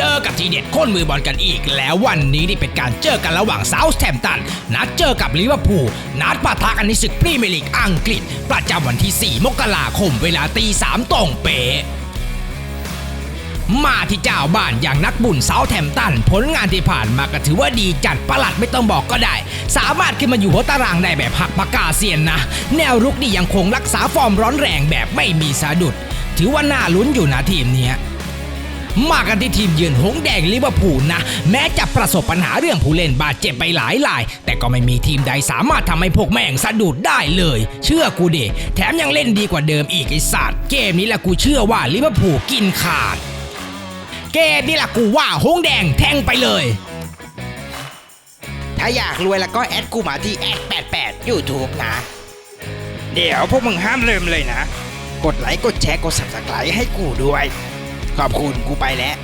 จอกับทีเด็ดค้นมือบอลกันอีก แล้ววันนี้นี่เป็นการเจอกันระหว่างเซาท์แ m ม t ตัน นัดเจอกับลิเวอร์พูลนัดปะทะกันในศึกพรีเมียร์ลีกอังกฤษ ประจำวันที่ 4 มกราคมเวลาตีสามตรงเป๊ะมาที่เจ้าบ้านอย่างนักบุญเซาแ m มตัน ผลงานที่ผ่านมาก็ถือว่าดีจัดประหลัดไม่ต้องบอกก็ได้ สามารถขึ้นมาอยู่หัวตารางได้แบบหักปากกาเซียนนะ แนวรุกนี่ยังคงรักษาฟอร์มร้อนแรงแบบไม่มีสะดุด ถือว่าน่าลุ้นอยู่นะทีมเนี้ย มากันที่ทีมเยือนหงแดงลิเวอร์พูลนะ แม้จะประสบปัญหาเรื่องผู้เล่นบาดเจ็บไปหลายราย แต่ก็ไม่มีทีมใดสามารถทำให้พวกแม่งสะดุดได้เลย เชื่อกูเดแถมยังเล่นดีกว่าเดิมอีกไอ้สัตว์เกมนี้แหละกูเชื่อว่าลิเวอร์พูลกินขาด เกมนี้แหละกูว่าหงแดงแทงไปเลย ถ้าอยากรวยแล้วก็แอดกูมาที่แอด88 YouTube นะ เดี๋ยวพวกมึงห้ามลืมเลยนะ กดไลค์กดแชร์กด subscribe ให้กูด้วย ขอบคุณกูไปแล้ว